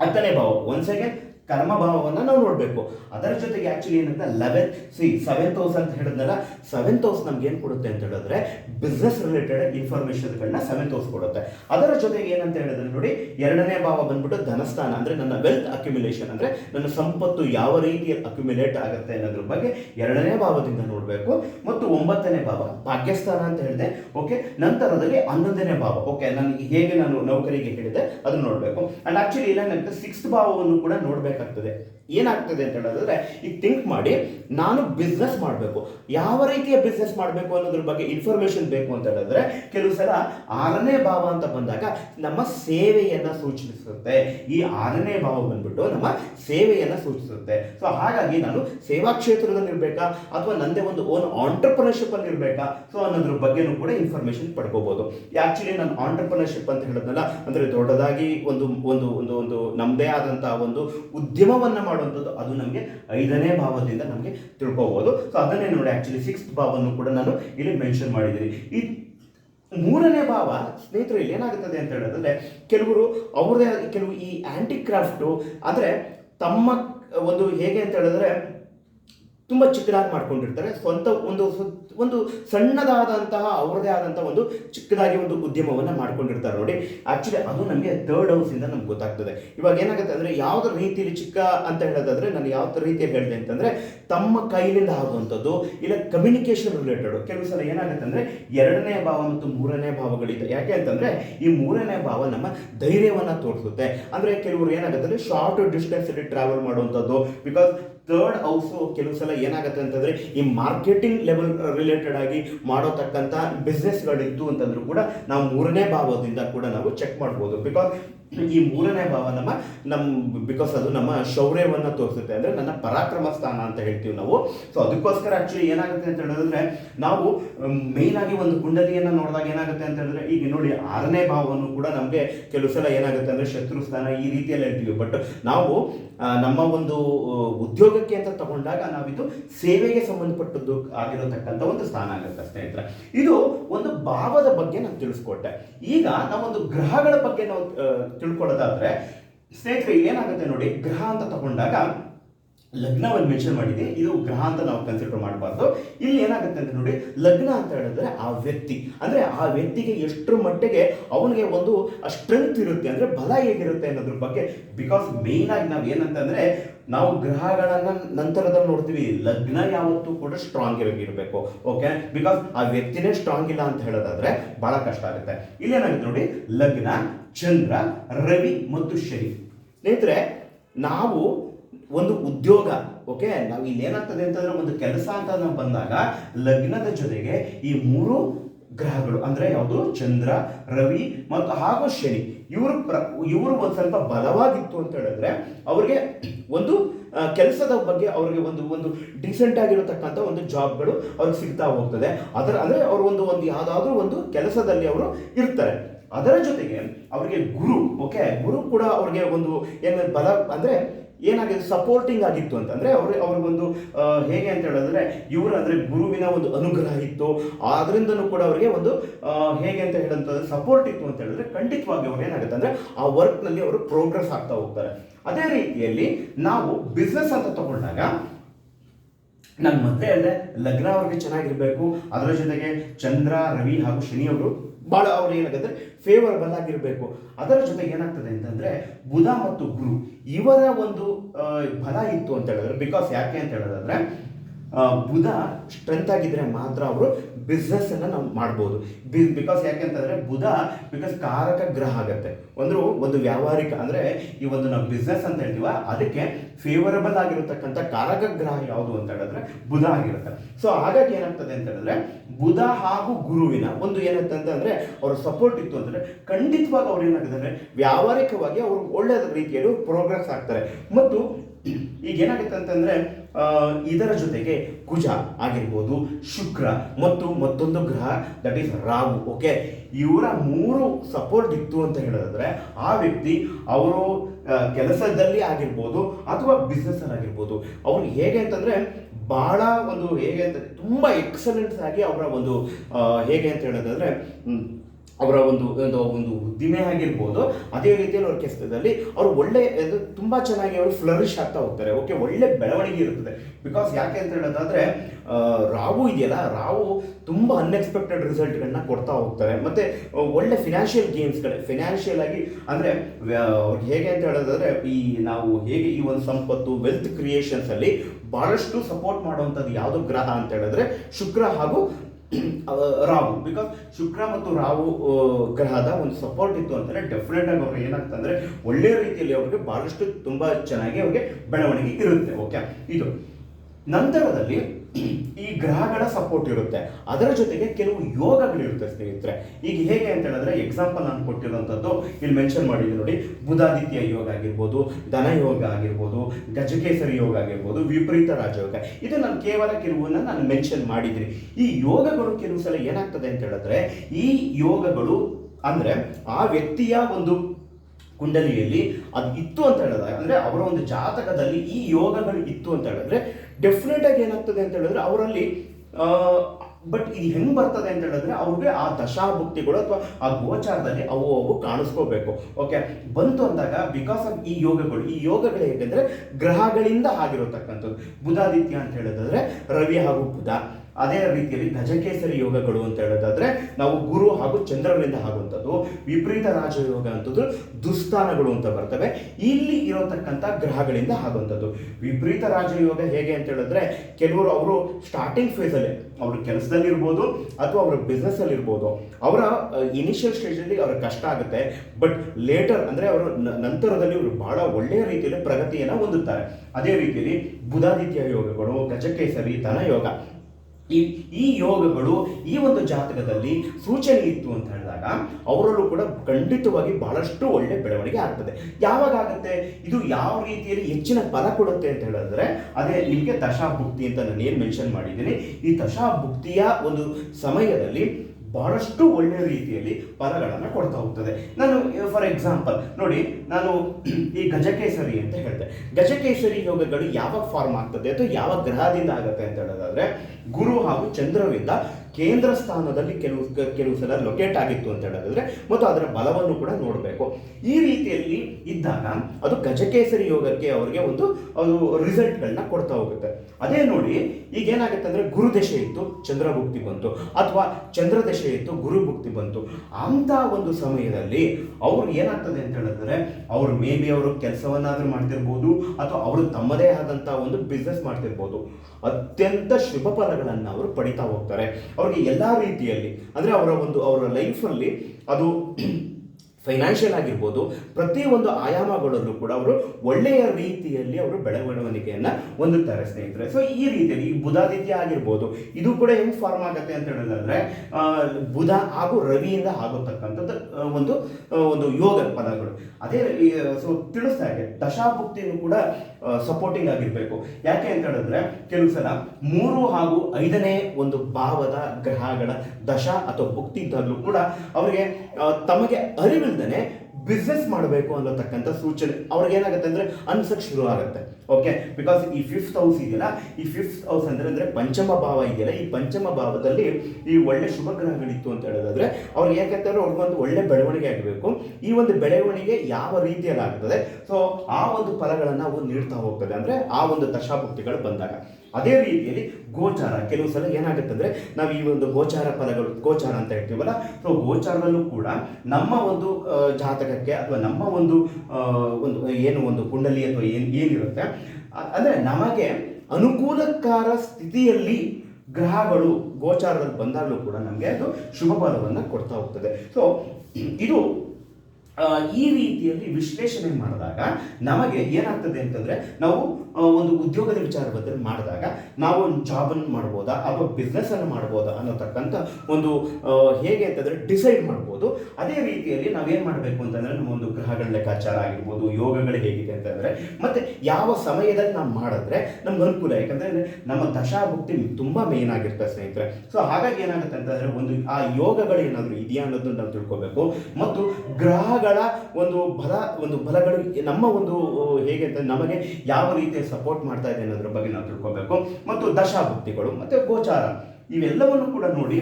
ಹತ್ತನೇ ಭಾವ ಒನ್ಸ್ ಅಗೇನ್ ಕರ್ಮ ಭಾವವನ್ನು ನಾವು ನೋಡಬೇಕು. ಅದರ ಜೊತೆಗೆ ಆ್ಯಕ್ಚುಲಿ ಏನಂತ ಲೆವೆನ್ ಸಿ ಸೆವೆಂತ್ ಹೌಸ್ ಅಂತ ಹೇಳಿದ್ನಲ್ಲ ಸೆವೆಂತ್ ಹೌಸ್ ನಮ್ಗೆ ಏನು ಕೊಡುತ್ತೆ ಅಂತ ಹೇಳಿದ್ರೆ ಬಿಸ್ನೆಸ್ ರಿಲೇಟೆಡ್ ಇನ್ಫಾರ್ಮೇಷನ್ಗಳನ್ನ ಸೆವೆಂತ್ ಹೌಸ್ ಕೊಡುತ್ತೆ. ಅದರ ಜೊತೆಗೆ ಏನಂತ ಹೇಳಿದ್ರೆ ನೋಡಿ, ಎರಡನೇ ಭಾವ ಬಂದ್ಬಿಟ್ಟು ಧನಸ್ಥಾನ ಅಂದರೆ ನನ್ನ ವೆಲ್ತ್ ಅಕ್ಯುಮುಲೇಷನ್ ಅಂದರೆ ನನ್ನ ಸಂಪತ್ತು ಯಾವ ರೀತಿಯಲ್ಲಿ ಅಕ್ಯುಮುಲೇಟ್ ಆಗುತ್ತೆ ಅನ್ನೋದ್ರ ಬಗ್ಗೆ ಎರಡನೇ ಭಾವದಿಂದ ನೋಡಬೇಕು. ಮತ್ತು ಒಂಬತ್ತನೇ ಭಾವ, ಭಾಗ್ಯಸ್ಥಾನ ಅಂತ ಹೇಳಿದೆ. ಓಕೆ ನಂತರದಲ್ಲಿ ಹನ್ನೊಂದನೇ ಭಾವ. ಓಕೆ ನನಗೆ ಹೇಗೆ ನಾನು ನೌಕರಿಗೆ ಹೇಳಿದೆ, ಅದನ್ನು ನೋಡಬೇಕು. ಅಂಡ್ ಆಕ್ಚುಲಿ ಏನಾಗುತ್ತೆ ಸಿಕ್ಸ್ತ್ ಭಾವವನ್ನು ಕೂಡ ನೋಡಬೇಕಾಗ್ತದೆ ಏನಾಗ್ತದೆ ಅಂತ ಹೇಳೋದಾದ್ರೆ, ಈಗ ಥಿಂಕ್ ಮಾಡಿ, ನಾನು ಬಿಸ್ನೆಸ್ ಮಾಡಬೇಕು. ಯಾವ ರೀತಿಯ ಬಿಸ್ನೆಸ್ ಮಾಡಬೇಕು ಅನ್ನೋದ್ರ ಬಗ್ಗೆ ಇನ್ಫಾರ್ಮೇಶನ್ ಬೇಕು ಅಂತ ಹೇಳಿದ್ರೆ, ಕೆಲವು ಸಲ ಆರನೇ ಭಾವ ಅಂತ ಬಂದಾಗ ನಮ್ಮ ಸೇವೆಯನ್ನು ಸೂಚಿಸುತ್ತೆ. ಈ ಆರನೇ ಭಾವ ಬಂದ್ಬಿಟ್ಟು ನಮ್ಮ ಸೇವೆಯನ್ನು ಸೂಚಿಸುತ್ತೆ. ಸೊ ಹಾಗಾಗಿ ನಾನು ಸೇವಾ ಕ್ಷೇತ್ರದಲ್ಲಿ ಇರಬೇಕಾ, ಅಥವಾ ನಂದೇ ಒಂದು ಓನ್ ಆಂಟರ್ಪ್ರಿನರ್ಶಿಪ್ ಅಲ್ಲಿ ಇರಬೇಕಾ ಸೊ ಅನ್ನೋದ್ರ ಬಗ್ಗೆನೂ ಕೂಡ ಇನ್ಫಾರ್ಮೇಶನ್ ಪಡ್ಕೋಬಹುದು ಆಕ್ಚುಲಿ ನಾನು ಆಂಟರ್ಪ್ರಿನರ್ಶಿಪ್ ಅಂತ ಹೇಳಿದ್ನಲ್ಲ, ಅಂದ್ರೆ ದೊಡ್ಡದಾಗಿ ಒಂದು ಒಂದು ಒಂದು ಒಂದು ನಮ್ಮದೇ ಆದಂತಹ ಒಂದು ಉದ್ಯಮವನ್ನ ಮಾಡುವಂಥದ್ದು, ಅದು ನಮಗೆ ಐದನೇ ಭಾವದಿಂದ ನಮಗೆ ತಿಳ್ಕೋಬಹುದು ಸೊ ಅದನ್ನೇ ನೋಡಿ ಆ್ಯಕ್ಚುಲಿ ಸಿಕ್ಸ್ತ್ ಭಾವವನ್ನು ಕೂಡ ನಾನು ಇಲ್ಲಿ ಮೆನ್ಷನ್ ಮಾಡಿದ್ದೀನಿ. ಈ ಮೂರನೇ ಭಾವ, ಸ್ನೇಹಿತರು, ಇಲ್ಲಿ ಏನಾಗುತ್ತದೆ ಅಂತ ಹೇಳೋದಂದ್ರೆ ಕೆಲವರು ಅವ್ರದೇ ಕೆಲವು ಈ ಆ್ಯಂಟಿ ಕ್ರಾಫ್ಟು ಅಂದರೆ ತಮ್ಮ ಒಂದು ಹೇಗೆ ಅಂತ ಹೇಳಿದ್ರೆ ತುಂಬ ಚಿಕ್ಕದಾಗಿ ಮಾಡ್ಕೊಂಡಿರ್ತಾರೆ. ಸ್ವಂತ ಒಂದು ಒಂದು ಸಣ್ಣದಾದಂತಹ ಅವರದೇ ಆದಂತಹ ಒಂದು ಚಿಕ್ಕದಾಗಿ ಒಂದು ಉದ್ಯಮವನ್ನು ಮಾಡ್ಕೊಂಡಿರ್ತಾರೆ ನೋಡಿ. ಆ್ಯಕ್ಚುಲಿ ಅದು ನಮಗೆ ಥರ್ಡ್ ಹೌಸಿಂದ ನಮ್ಗೆ ಗೊತ್ತಾಗ್ತದೆ. ಇವಾಗ ಏನಾಗುತ್ತೆ ಅಂದರೆ ಯಾವುದ್ರ ರೀತಿಯಲ್ಲಿ ಚಿಕ್ಕ ಅಂತ ಹೇಳೋದಾದ್ರೆ ನಾನು ಯಾವ ರೀತಿಯಲ್ಲಿ ಹೇಳಿದೆ ಅಂತಂದರೆ ತಮ್ಮ ಕೈಲಿಂದ ಆಗುವಂಥದ್ದು ಇಲ್ಲ ಕಮ್ಯುನಿಕೇಶನ್ ರಿಲೇಟೆಡ್ ಕೆಲವು ಸಲ ಏನಾಗುತ್ತೆ ಅಂದರೆ ಎರಡನೇ ಭಾವ ಮತ್ತು ಮೂರನೇ ಭಾವಗಳಿದೆ. ಯಾಕೆ ಅಂತಂದರೆ ಈ ಮೂರನೇ ಭಾವ ನಮ್ಮ ಧೈರ್ಯವನ್ನು ತೋರಿಸುತ್ತೆ. ಅಂದರೆ ಕೆಲವರು ಏನಾಗುತ್ತೆ ಅಂದರೆ ಶಾರ್ಟ್ ಡಿಸ್ಟೆನ್ಸಲ್ಲಿ ಟ್ರಾವೆಲ್ ಮಾಡುವಂಥದ್ದು. ಬಿಕಾಸ್ ಥರ್ಡ್ ಹೌಸು ಕೆಲವು ಸಲ ಏನಾಗುತ್ತೆ ಅಂತಂದರೆ ಈ ಮಾರ್ಕೆಟಿಂಗ್ ಲೆವೆಲ್ ರಿಲೇಟೆಡ್ ಆಗಿ ಮಾಡೋತಕ್ಕಂಥ ಬಿಸ್ನೆಸ್ಗಳಿತ್ತು ಅಂತಂದ್ರೂ ಕೂಡ ನಾವು ಮೂರನೇ ಭಾವದಿಂದ ಕೂಡ ನಾವು ಚೆಕ್ ಮಾಡ್ಬೋದು. ಬಿಕಾಸ್ ಈ ಮೂರನೇ ಭಾವ ನಮ್ಮ ನಮ್ಮ ಬಿಕಾಸ್ ಅದು ನಮ್ಮ ಶೌರ್ಯವನ್ನು ತೋರಿಸುತ್ತೆ. ಅಂದರೆ ನನ್ನ ಪರಾಕ್ರಮ ಸ್ಥಾನ ಅಂತ ಹೇಳ್ತೀವಿ ನಾವು. ಸೊ ಅದಕ್ಕೋಸ್ಕರ ಆ್ಯಕ್ಚುಲಿ ಏನಾಗುತ್ತೆ ಅಂತ ಹೇಳಿದ್ರೆ, ನಾವು ಮೇಯ್ನ್ ಆಗಿ ಒಂದು ಕುಂಡಲಿಯನ್ನು ನೋಡಿದಾಗ ಏನಾಗುತ್ತೆ ಅಂತ ಹೇಳಿದ್ರೆ, ಈಗ ನೋಡಿ ಆರನೇ ಭಾವವನ್ನು ಕೂಡ ನಮಗೆ ಕೆಲವು ಸಲ ಏನಾಗುತ್ತೆ ಅಂದರೆ ಶತ್ರು ಸ್ಥಾನ ಈ ರೀತಿಯಲ್ಲಿ ಹೇಳ್ತೀವಿ. ಬಟ್ ನಾವು ನಮ್ಮ ಒಂದು ಉದ್ಯೋಗಕ್ಕೆ ಅಂತ ತಗೊಂಡಾಗ ನಾವಿದು ಸೇವೆಗೆ ಸಂಬಂಧಪಟ್ಟದ್ದು ಆಗಿರತಕ್ಕಂಥ ಒಂದು ಸ್ಥಾನ ಆಗುತ್ತೆ ಸ್ನೇಹಿತರೆ. ಇದು ಒಂದು ಭಾವದ ಬಗ್ಗೆ ನಾನು ತಿಳಿಸ್ಕೊಟ್ಟೆ. ಈಗ ನಾವೊಂದು ಗ್ರಹಗಳ ಬಗ್ಗೆ ನಾವು ತಿಳ್ಕೊಳ್ಳೋದಾದ್ರೆ, ಸ್ನೇಹಿತರೆ ಏನಾಗುತ್ತೆ ನೋಡಿ, ಗ್ರಹ ಅಂತ ತಗೊಂಡಾಗ ಲಗ್ನವನ್ನು ಮೆನ್ಷನ್ ಮಾಡಿದೆ. ಇದು ಗ್ರಹ ಅಂತ ನಾವು ಕನ್ಸಿಡರ್ ಮಾಡಬಾರ್ದು. ಇಲ್ಲಿ ಏನಾಗುತ್ತೆ ಅಂತ ನೋಡಿ, ಲಗ್ನ ಅಂತ ಹೇಳಿದ್ರೆ ಆ ವ್ಯಕ್ತಿ. ಅಂದ್ರೆ ಆ ವ್ಯಕ್ತಿಗೆ ಎಷ್ಟರ ಮಟ್ಟಿಗೆ ಅವನಿಗೆ ಒಂದು ಸ್ಟ್ರೆಂತ್ ಇರುತ್ತೆ. ಅಂದ್ರೆ ಬಲ ಹೇಗಿರುತ್ತೆ ಅನ್ನೋದ್ರ ಬಗ್ಗೆ ಬಿಕಾಸ್ ಆಗಿ ನಾವು ಏನಂತಂದ್ರೆ ನಾವು ಗ್ರಹಗಳನ್ನ ನಂತರದಲ್ಲಿ ನೋಡ್ತೀವಿ. ಲಗ್ನ ಯಾವತ್ತೂ ಕೂಡ ಸ್ಟ್ರಾಂಗ್ ಇರಬೇಕು ಓಕೆ ಬಿಕಾಸ್ ಆ ವ್ಯಕ್ತಿನೇ ಸ್ಟ್ರಾಂಗ್ ಇಲ್ಲ ಅಂತ ಹೇಳೋದಾದ್ರೆ ಬಹಳ ಕಷ್ಟ ಆಗುತ್ತೆ. ಇಲ್ಲೇನಾಗುತ್ತೆ ನೋಡಿ? ಲಗ್ನ, ಚಂದ್ರ, ರವಿ ಮತ್ತು ಶನಿ. ಸ್ನೇಹಿತರೆ, ನಾವು ಒಂದು ಉದ್ಯೋಗ ಓಕೆ ನಾವು ಇಲ್ಲಿ ಏನಾಗ್ತದೆ ಅಂತಂದ್ರೆ ಒಂದು ಕೆಲಸ ಅಂತ ನಾವು ಬಂದಾಗ ಲಗ್ನದ ಜೊತೆಗೆ ಈ ಮೂರು ಗ್ರಹಗಳು ಅಂದ್ರೆ ಯಾವುದು? ಚಂದ್ರ, ರವಿ ಮತ್ತು ಹಾಗೂ ಶನಿ. ಇವರು ಪ್ರ, ಇವರು ಒಂದು ಸ್ವಲ್ಪ ಬಲವಾಗಿತ್ತು ಅಂತ ಹೇಳಿದ್ರೆ ಅವ್ರಿಗೆ ಒಂದು ಕೆಲಸದ ಬಗ್ಗೆ ಅವ್ರಿಗೆ ಒಂದು ಒಂದು ಡಿಸೆಂಟ್ ಆಗಿರತಕ್ಕಂಥ ಒಂದು ಜಾಬ್ಗಳು ಅವ್ರಿಗೆ ಸಿಗ್ತಾ ಹೋಗ್ತದೆ. ಅದರ, ಅಂದರೆ ಅವರು ಒಂದು ಒಂದು ಯಾವುದಾದ್ರೂ ಒಂದು ಕೆಲಸದಲ್ಲಿ ಅವರು ಇರ್ತಾರೆ. ಅದರ ಜೊತೆಗೆ ಅವರಿಗೆ ಗುರು ಓಕೆ ಗುರು ಕೂಡ ಅವ್ರಿಗೆ ಒಂದು ಏನು ಬಲ, ಅಂದ್ರೆ ಏನಾಗಿದೆ? ಸಪೋರ್ಟಿಂಗ್ ಆಗಿತ್ತು ಅಂತಂದರೆ ಅವ್ರಿಗೆ ಅವ್ರಿಗೊಂದು ಹೇಗೆ ಅಂತ ಹೇಳಿದ್ರೆ ಇವರು ಅಂದ್ರೆ ಗುರುವಿನ ಒಂದು ಅನುಗ್ರಹ ಇತ್ತು. ಆದ್ರಿಂದನೂ ಕೂಡ ಅವರಿಗೆ ಒಂದು ಹೇಗೆ ಅಂತ ಹೇಳಂತಂದ್ರೆ ಸಪೋರ್ಟ್ ಇತ್ತು ಅಂತ ಹೇಳಿದ್ರೆ ಖಂಡಿತವಾಗಿ ಅವ್ರು ಏನಾಗುತ್ತೆ ಅಂದ್ರೆ ಆ ವರ್ಕ್ನಲ್ಲಿ ಅವರು ಪ್ರೋಗ್ರೆಸ್ ಆಗ್ತಾ ಹೋಗ್ತಾರೆ. ಅದೇ ರೀತಿಯಲ್ಲಿ ನಾವು ಬಿಸ್ನೆಸ್ ಅಂತ ತಗೊಂಡಾಗ ನನ್ನ ಮತ್ತೆ ಹೇಳಿದೆ ಲಗ್ನ ಅವ್ರಿಗೆ ಚೆನ್ನಾಗಿರಬೇಕು. ಅದರ ಜೊತೆಗೆ ಚಂದ್ರ, ರವಿ ಹಾಗೂ ಶನಿಯವರು ಬಹಳ ಅವ್ರು ಏನಾಗುತ್ತೆ ಫೇವರಬಲ್ ಆಗಿರಬೇಕು ಅದರ ಜೊತೆ ಏನಾಗ್ತದೆ ಅಂತಂದ್ರೆ, ಬುಧ ಮತ್ತು ಗುರು ಇವರ ಒಂದು ಬಲ ಇತ್ತು ಅಂತ ಹೇಳಿದ್ರೆ ಬಿಕಾಸ್ ಯಾಕೆ ಅಂತ ಹೇಳೋದಾದ್ರೆ ಬುಧ ಸ್ಟ್ರೆಂತ್ ಆಗಿದ್ರೆ ಮಾತ್ರ ಅವರು ಬಿಸ್ನೆಸ್ ಅನ್ನ ನಾವು ಮಾಡ್ಬೋದು. ಬಿಕಾಸ್ ಯಾಕೆ ಅಂತಂದ್ರೆ ಬುಧ ಬಿಕಾಸ್ ಕಾರಕ ಗ್ರಹ ಆಗುತ್ತೆ. ಒಂದು ಒಂದು ವ್ಯಾವಹಾರಿಕ, ಅಂದ್ರೆ ಈ ಒಂದು ನಾವು ಬಿಸ್ನೆಸ್ ಅಂತ ಹೇಳ್ತೀವ, ಅದಕ್ಕೆ ಫೇವರಬಲ್ ಆಗಿರತಕ್ಕಂಥ ಕಾರಕ ಗ್ರಹ ಯಾವುದು ಅಂತ ಹೇಳಿದ್ರೆ ಬುಧ ಆಗಿರುತ್ತೆ. ಸೊ ಹಾಗಾಗಿ ಏನಾಗ್ತದೆ ಅಂತ ಹೇಳಿದ್ರೆ ಬುಧ ಹಾಗೂ ಗುರುವಿನ ಒಂದು ಏನಂತ ಅಂದ್ರೆ ಅವ್ರ ಸಪೋರ್ಟ್ ಇತ್ತು ಅಂದ್ರೆ ಖಂಡಿತವಾಗಿ ಅವ್ರು ಏನಾಗ್ತಾರೆ ಅಂದ್ರೆ ವ್ಯಾವಹಾರಿಕವಾಗಿ ಅವರು ಒಳ್ಳೆಯ ರೀತಿಯಲ್ಲಿ ಪ್ರೋಗ್ರೆಸ್ ಆಗ್ತಾರೆ. ಮತ್ತು ಈಗ ಏನಾಗುತ್ತೆ ಅಂತಂದ್ರೆ ಇದರ ಜೊತೆಗೆ ಕುಜ ಆಗಿರ್ಬೋದು, ಶುಕ್ರ ಮತ್ತು ಮತ್ತೊಂದು ಗ್ರಹ ದಟ್ ಈಸ್ ರಾಹು ಓಕೆ ಇವರ ಮೂರು ಸಪೋರ್ಟ್ ಇತ್ತು ಅಂತ ಹೇಳಿದ್ರೆ ಆ ವ್ಯಕ್ತಿ ಅವರು ಕೆಲಸದಲ್ಲಿ ಆಗಿರ್ಬೋದು ಅಥವಾ ಬಿಸ್ನೆಸ್ ಅಲ್ಲಿ ಆಗಿರ್ಬೋದು, ಅವ್ರು ಹೇಗೆ ಅಂತಂದ್ರೆ ಬಹಳ ಒಂದು ಹೇಗೆ ಅಂತ, ತುಂಬಾ ಎಕ್ಸಲೆಂಟ್ಸ್ ಆಗಿ ಅವರ ಒಂದು ಹೇಗೆ ಅಂತ ಹೇಳೋದಾದ್ರೆ ಅವರ ಒಂದು ಒಂದು ಒಂದು ಉದ್ದಿಮೆ ಆಗಿರ್ಬೋದು, ಅದೇ ರೀತಿಯಲ್ಲಿ ಅವ್ರ ಕೆಲಸದಲ್ಲಿ ಅವರು ಒಳ್ಳೆ ತುಂಬ ಚೆನ್ನಾಗಿ ಅವರು ಫ್ಲರಿಶ್ ಆಗ್ತಾ ಹೋಗ್ತಾರೆ. ಓಕೆ ಒಳ್ಳೆ ಬೆಳವಣಿಗೆ ಇರ್ತದೆ. ಬಿಕಾಸ್ ಯಾಕೆ ಅಂತ ಹೇಳೋದಾದ್ರೆ ರಾವು ಇದೆಯಲ್ಲ ರಾವು ತುಂಬ ಅನ್ಎಕ್ಸ್ಪೆಕ್ಟೆಡ್ ರಿಸಲ್ಟ್ಗಳನ್ನ ಕೊಡ್ತಾ ಹೋಗ್ತಾರೆ. ಮತ್ತೆ ಒಳ್ಳೆ ಫಿನಾನ್ಷಿಯಲ್ ಗೇಮ್ಸ್ಗಳೇ ಫಿನಾನ್ಷಿಯಲ್ ಆಗಿ, ಅಂದ್ರೆ ಅವ್ರಿಗೆ ಹೇಗೆ ಅಂತ ಹೇಳೋದಾದ್ರೆ, ಈ ನಾವು ಹೇಗೆ ಈ ಒಂದು ಸಂಪತ್ತು ವೆಲ್ತ್ ಕ್ರಿಯೇಷನ್ಸ್ ಅಲ್ಲಿ ಬಹಳಷ್ಟು ಸಪೋರ್ಟ್ ಮಾಡುವಂಥದ್ದು ಯಾವುದು ಗ್ರಹ ಅಂತ ಹೇಳಿದ್ರೆ, ಶುಕ್ರ ಹಾಗೂ ರಾಹು. ಬಿಕಾಸ್ ಶುಕ್ರ ಮತ್ತು ರಾಹು ಗ್ರಹದ ಒಂದು ಸಪೋರ್ಟ್ ಇತ್ತು ಅಂತಂದ್ರೆ ಡೆಫಿನೆಟ್ ಆಗಿ ಅವ್ರಿಗೆ ಏನಾಗ್ತಂದ್ರೆ ಒಳ್ಳೆಯ ರೀತಿಯಲ್ಲಿ ಅವ್ರಿಗೆ ಬಹಳಷ್ಟು ತುಂಬಾ ಚೆನ್ನಾಗಿ ಅವ್ರಿಗೆ ಬೆಳವಣಿಗೆ ಇರುತ್ತೆ ಓಕೆ ಇದು ನಂತರದಲ್ಲಿ ಈ ಗ್ರಹಗಳ ಸಪೋರ್ಟ್ ಇರುತ್ತೆ. ಅದರ ಜೊತೆಗೆ ಕೆಲವು ಯೋಗಗಳಿರುತ್ತೆ ಸ್ನೇಹಿತರೆ. ಈಗ ಹೇಗೆ ಅಂತ ಹೇಳಿದ್ರೆ ಎಕ್ಸಾಂಪಲ್ ನಾನು ಕೊಟ್ಟಿರುವಂಥದ್ದು, ಇಲ್ಲಿ ಮೆನ್ಷನ್ ಮಾಡಿದ್ದೀನಿ ನೋಡಿ. ಬುಧಾದಿತ್ಯ ಯೋಗ ಆಗಿರ್ಬೋದು, ಧನ ಯೋಗ ಆಗಿರ್ಬೋದು, ಗಜಕೇಸರಿ ಯೋಗ ಆಗಿರ್ಬೋದು, ವಿಪರೀತ ರಾಜಯೋಗ. ಇದು ನಾನು ಕೇವಲ ಕೆಲವನ್ನ ನಾನು ಮೆನ್ಷನ್ ಮಾಡಿದ್ದೀನಿ. ಈ ಯೋಗಗಳು ಕೆಲವು ಸಲ ಏನಾಗ್ತದೆ ಅಂತ ಹೇಳಿದ್ರೆ, ಈ ಯೋಗಗಳು ಅಂದ್ರೆ ಆ ವ್ಯಕ್ತಿಯ ಒಂದು ಕುಂಡಲಿಯಲ್ಲಿ ಅದು ಇತ್ತು ಅಂತ ಹೇಳಿದಾಗ ಅಂದರೆ ಅವರ ಒಂದು ಜಾತಕದಲ್ಲಿ ಈ ಯೋಗಗಳು ಇತ್ತು ಅಂತ ಹೇಳಿದ್ರೆ ಡೆಫಿನೆಟ್ ಆಗಿ ಏನಾಗ್ತದೆ ಅಂತ ಹೇಳಿದ್ರೆ ಅವರಲ್ಲಿ ಬಟ್ ಇದು ಹೆಂಗೆ ಬರ್ತದೆ ಅಂತ ಹೇಳಿದ್ರೆ ಅವ್ರಿಗೆ ಆ ದಶಾಭುಕ್ತಿಗಳು ಅಥವಾ ಆ ಗೋಚಾರದಲ್ಲಿ ಅವು ಅವು ಕಾಣಿಸ್ಕೋಬೇಕು. ಓಕೆ ಬಂತು ಅಂದಾಗ ಬಿಕಾಸ್ ಆಫ್ ಈ ಯೋಗಗಳು ಈ ಯೋಗಗಳು ಹೇಗೆಂದ್ರೆ ಗ್ರಹಗಳಿಂದ ಆಗಿರತಕ್ಕಂಥದ್ದು. ಬುಧಾದಿತ್ಯ ಅಂತ ಹೇಳಿದ್ರೆ ರವಿ ಹಾಗೂ ಬುಧ ಅದೇ ರೀತಿಯಲ್ಲಿ ಗಜಕೇಸರಿ ಯೋಗಗಳು ಅಂತ ಹೇಳೋದಾದ್ರೆ ನಾವು ಗುರು ಹಾಗೂ ಚಂದ್ರನಿಂದ ಆಗುವಂಥದ್ದು, ವಿಪರೀತ ರಾಜಯೋಗ ಅಂತದ್ದು ದುಸ್ಥಾನಗಳು ಅಂತ ಬರ್ತವೆ. ಇಲ್ಲಿ ಇರತಕ್ಕಂಥ ಗ್ರಹಗಳಿಂದ ಆಗುವಂಥದ್ದು. ವಿಪರೀತ ರಾಜಯೋಗ ಹೇಗೆ ಅಂತ ಹೇಳಿದ್ರೆ, ಕೆಲವರು ಅವರು ಸ್ಟಾರ್ಟಿಂಗ್ ಫೇಸಲ್ಲಿ ಅವರು ಕೆಲಸದಲ್ಲಿ ಇರ್ಬೋದು ಅಥವಾ ಅವರ ಬಿಸ್ನೆಸ್ ಅಲ್ಲಿ ಇರ್ಬೋದು ಅವರ ಇನಿಷಿಯಲ್ ಸ್ಟೇಜಲ್ಲಿ ಅವ್ರ ಕಷ್ಟ ಆಗುತ್ತೆ. ಬಟ್ ಲೇಟರ್ ಅಂದ್ರೆ ಅವರು ನಂತರದಲ್ಲಿ ಅವರು ಬಹಳ ಒಳ್ಳೆಯ ರೀತಿಯಲ್ಲಿ ಪ್ರಗತಿಯನ್ನು ಹೊಂದುತ್ತಾರೆ. ಅದೇ ರೀತಿಯಲ್ಲಿ ಬುಧಾದಿತ್ಯ ಯೋಗಗಳು, ಗಜಕೇಸರಿ ಧನ ಯೋಗ ಈ ಈ ಯೋಗಗಳು ಈ ಒಂದು ಜಾತಕದಲ್ಲಿ ಸೂಚನೆ ಇತ್ತು ಅಂತ ಹೇಳಿದಾಗ ಅವರಲ್ಲೂ ಕೂಡ ಖಂಡಿತವಾಗಿ ಬಹಳಷ್ಟು ಒಳ್ಳೆ ಬೆಳವಣಿಗೆ ಆಗ್ತದೆ. ಯಾವಾಗ ಆಗುತ್ತೆ? ಇದು ಯಾವ ರೀತಿಯಲ್ಲಿ ಹೆಚ್ಚಿನ ಫಲ ಕೊಡುತ್ತೆ ಅಂತ ಹೇಳಿದ್ರೆ, ಅದೇ ನಿಮಗೆ ದಶಾಭುಕ್ತಿ ಅಂತ ನಾನು ಏನು ಮೆನ್ಷನ್ ಮಾಡಿದ್ದೀನಿ. ಈ ದಶಾಭುಕ್ತಿಯ ಒಂದು ಸಮಯದಲ್ಲಿ ಬಹಳಷ್ಟು ಒಳ್ಳೆಯ ರೀತಿಯಲ್ಲಿ ಫಲಗಳನ್ನು ಕೊಡ್ತಾ ಹೋಗ್ತದೆ. ನಾನು ಫಾರ್ ಎಕ್ಸಾಂಪಲ್ ನೋಡಿ, ನಾನು ಈ ಗಜಕೇಸರಿ ಅಂತ ಹೇಳಿದೆ ಗಜಕೇಸರಿ ಯೋಗಗಳು ಯಾವಾಗ ಫಾರ್ಮ್ ಆಗ್ತದೆ ಅಥವಾ ಯಾವ ಗ್ರಹದಿಂದ ಆಗುತ್ತೆ ಅಂತ ಹೇಳೋದಾದ್ರೆ, ಗುರು ಹಾಗೂ ಚಂದ್ರರಿಂದ ಕೇಂದ್ರ ಸ್ಥಾನದಲ್ಲಿ ಕೆಲವು ಕೆಲವು ಸಲ ಲೊಕೇಟ್ ಆಗಿತ್ತು ಅಂತ ಹೇಳೋದಾದ್ರೆ, ಮತ್ತು ಅದರ ಬಲವನ್ನು ಕೂಡ ನೋಡಬೇಕು. ಈ ರೀತಿಯಲ್ಲಿ ಇದ್ದಾಗ ಅದು ಗಜಕೇಸರಿ ಯೋಗಕ್ಕೆ ಅವರಿಗೆ ಒಂದು, ಅದು ರಿಸಲ್ಟ್ಗಳನ್ನ ಕೊಡ್ತಾ ಹೋಗುತ್ತೆ. ಅದೇ ನೋಡಿ ಈಗ ಏನಾಗುತ್ತೆ ಅಂದ್ರೆ ಗುರುದಶೆ ಇತ್ತು ಚಂದ್ರಭುಕ್ತಿ ಬಂತು, ಅಥವಾ ಚಂದ್ರದಶೆ ಇತ್ತು ಗುರುಭುಕ್ತಿ ಬಂತು. ಅಂತ ಒಂದು ಸಮಯದಲ್ಲಿ ಅವ್ರು ಏನಾಗ್ತದೆ ಅಂತ ಹೇಳಿದ್ರೆ, ಅವ್ರು ಮೇ ಬಿ ಅವರು ಕೆಲಸವನ್ನಾದರೂ ಮಾಡ್ತಿರ್ಬೋದು, ಅಥವಾ ಅವರು ತಮ್ಮದೇ ಆದಂಥ ಒಂದು ಬಿಸ್ನೆಸ್ ಮಾಡ್ತಿರ್ಬೋದು. ಅತ್ಯಂತ ಶುಭ ಫಲಗಳನ್ನು ಅವರು ಪಡಿತಾ ಹೋಗ್ತಾರೆ. ಅವ್ರಿಗೆ ಎಲ್ಲ ರೀತಿಯಲ್ಲಿ ಅಂದರೆ ಅವರ ಒಂದು ಅವರ ಲೈಫಲ್ಲಿ ಅದು ಫೈನಾನ್ಷಿಯಲ್ ಆಗಿರ್ಬೋದು ಪ್ರತಿಯೊಂದು ಆಯಾಮಗಳಲ್ಲೂ ಕೂಡ ಅವರು ಒಳ್ಳೆಯ ರೀತಿಯಲ್ಲಿ ಅವರು ಬೆಳವಣಿಗೆಯನ್ನು ಹೊಂದುತ್ತಾರೆ ಸ್ನೇಹಿತರೆ. ಸೊ ಈ ರೀತಿಯಲ್ಲಿ ಈ ಬುಧಾದಿತ್ಯ ಆಗಿರ್ಬೋದು, ಇದು ಕೂಡ ಹೆಂಗೆ ಫಾರ್ಮ್ ಆಗುತ್ತೆ ಅಂತ ಹೇಳೋದಾದ್ರೆ ಬುಧ ಹಾಗೂ ರವಿಯಿಂದ ಆಗೋತಕ್ಕಂಥದ್ದು ಒಂದು ಒಂದು ಯೋಗ ಪದಗಳು. ಅದೇ ಸೊ ತಿಳಿಸ್ತಾ ಇದೆ ದಶಾಭುಕ್ತಿಯನ್ನು ಕೂಡ ಸಪೋರ್ಟಿಂಗ್ ಆಗಿರಬೇಕು. ಯಾಕೆ ಅಂತ ಹೇಳಿದ್ರೆ, ಕೆಲವು ಸಲ ಮೂರು ಹಾಗೂ ಐದನೇ ಒಂದು ಭಾವದ ಗ್ರಹಗಳ ದಶಾ ಅಥವಾ ಭುಕ್ತಿ ಇದ್ದಾಗಲೂ ಕೂಡ ಅವರಿಗೆ ತಮಗೆ ತಮಗೆ ಅರಿವಿಲ್ದೇನೆ ಬಿಸ್ನೆಸ್ ಮಾಡಬೇಕು ಅನ್ನತಕ್ಕಂಥ ಸೂಚನೆ. ಅವ್ರಿಗೆ ಏನಾಗುತ್ತೆ ಅಂದ್ರೆ ಅನ್ಸಕ್ ಶುರು ಆಗುತ್ತೆ. ಓಕೆ ಬಿಕಾಸ್ ಈ ಫಿಫ್ತ್ ಹೌಸ್ ಇದೆಯಲ್ಲ, ಈ ಫಿಫ್ತ್ ಹೌಸ್ ಅಂದ್ರೆ ಅಂದರೆ ಪಂಚಮ ಭಾವ ಇದೆಯಲ್ಲ, ಈ ಪಂಚಮ ಭಾವದಲ್ಲಿ ಈ ಒಳ್ಳೆ ಶುಭ ಗ್ರಹಗಳಿತ್ತು ಅಂತ ಹೇಳೋದಾದ್ರೆ ಅವ್ರಿಗೆ ಅವ್ರಿಗೊಂದು ಒಳ್ಳೆ ಬೆಳವಣಿಗೆ ಆಗಬೇಕು. ಈ ಒಂದು ಬೆಳವಣಿಗೆ ಯಾವ ರೀತಿಯಲ್ಲಿ ಆಗ್ತದೆ ಸೊ ಆ ಒಂದು ಫಲಗಳನ್ನು ಅವು ನೀಡ್ತಾ ಹೋಗ್ತದೆ. ಅಂದ್ರೆ ಆ ಒಂದು ದಶಾಭಕ್ತಿಗಳು ಬಂದಾಗ. ಅದೇ ರೀತಿಯಲ್ಲಿ ಗೋಚಾರ. ಕೆಲವು ಸಲ ಏನಾಗುತ್ತೆ ಅಂದ್ರೆ ನಾವು ಈ ಒಂದು ಗೋಚಾರ ಫಲಗಳು, ಗೋಚಾರ ಅಂತ ಹೇಳ್ತೀವಲ್ಲ ಸೊ ಗೋಚಾರದಲ್ಲೂ ಕೂಡ ನಮ್ಮ ಒಂದು ಜಾತಕಕ್ಕೆ ಅಥವಾ ನಮ್ಮ ಒಂದು ಒಂದು, ಏನು ಒಂದು ಕುಂಡಲಿ ಅಥವಾ ಏನು, ಏನಿರುತ್ತೆ ಅಂದರೆ ನಮಗೆ ಅನುಕೂಲಕಾರ ಸ್ಥಿತಿಯಲ್ಲಿ ಗ್ರಹಗಳು ಗೋಚಾರದಲ್ಲಿ ಬಂದಾಗಲೂ ಕೂಡ ನಮಗೆ ಅದು ಶುಭ ಫಲವನ್ನು ಕೊಡ್ತಾ ಹೋಗ್ತದೆ. ಸೊ ಇದು ಈ ರೀತಿಯಲ್ಲಿ ವಿಶ್ಲೇಷಣೆ ಮಾಡಿದಾಗ ನಮಗೆ ಏನಾಗ್ತದೆ ಅಂತಂದ್ರೆ ನಾವು ಒಂದು ಉದ್ಯೋಗದ ವಿಚಾರ ಬದಲು ಮಾಡಿದಾಗ ನಾವು ಒಂದು ಜಾಬನ್ನು ಮಾಡ್ಬೋದಾ ಅಥವಾ ಬಿಸ್ನೆಸ್ಸನ್ನು ಮಾಡ್ಬೋದಾ ಅನ್ನೋತಕ್ಕಂಥ ಒಂದು ಹೇಗೆ ಅಂತಂದರೆ ಡಿಸೈಡ್ ಮಾಡ್ಬೋದು. ಅದೇ ರೀತಿಯಲ್ಲಿ ನಾವೇನು ಮಾಡಬೇಕು ಅಂತಂದರೆ ನಮ್ಮ ಒಂದು ಗ್ರಹಗಳ ಲೆಕ್ಕಾಚಾರ ಆಗಿರ್ಬೋದು, ಯೋಗಗಳು ಹೇಗಿದೆ ಅಂತಂದರೆ, ಮತ್ತು ಯಾವ ಸಮಯದಲ್ಲಿ ನಾವು ಮಾಡಿದ್ರೆ ನಮ್ಗೆ ಅನುಕೂಲ, ಯಾಕಂದರೆ ನಮ್ಮ ದಶಾಭುಕ್ತಿ ತುಂಬ ಮೇನ್ ಆಗಿರ್ತದೆ ಸ್ನೇಹಿತರೆ. ಸೊ ಹಾಗಾಗಿ ಏನಾಗುತ್ತೆ ಅಂತಂದರೆ ಒಂದು, ಆ ಯೋಗಗಳು ಏನಾದರೂ ಇದೆಯಾ ಅನ್ನೋದನ್ನು ನಾವು ತಿಳ್ಕೊಬೇಕು. ಮತ್ತು ಗ್ರಹಗಳ ಒಂದು ಬಲ, ಒಂದು ಬಲಗಳು, ನಮ್ಮ ಒಂದು ಹೇಗೆ ಅಂತ ನಮಗೆ ಯಾವ ರೀತಿಯ ಸಪೋರ್ಟ್ ಮಾಡ್ತಾ ಇದೆ ಅನ್ನೋದ್ರ ಬಗ್ಗೆ ನಾವು ತಿಳ್ಕೊಬೇಕು. ಮತ್ತು ದಶಾಭುಕ್ತಿಗಳು, ಮತ್ತೆ ಗೋಚಾರ. ಇವೆಲ್ಲವನ್ನು ಕೂಡ ನೋಡಿ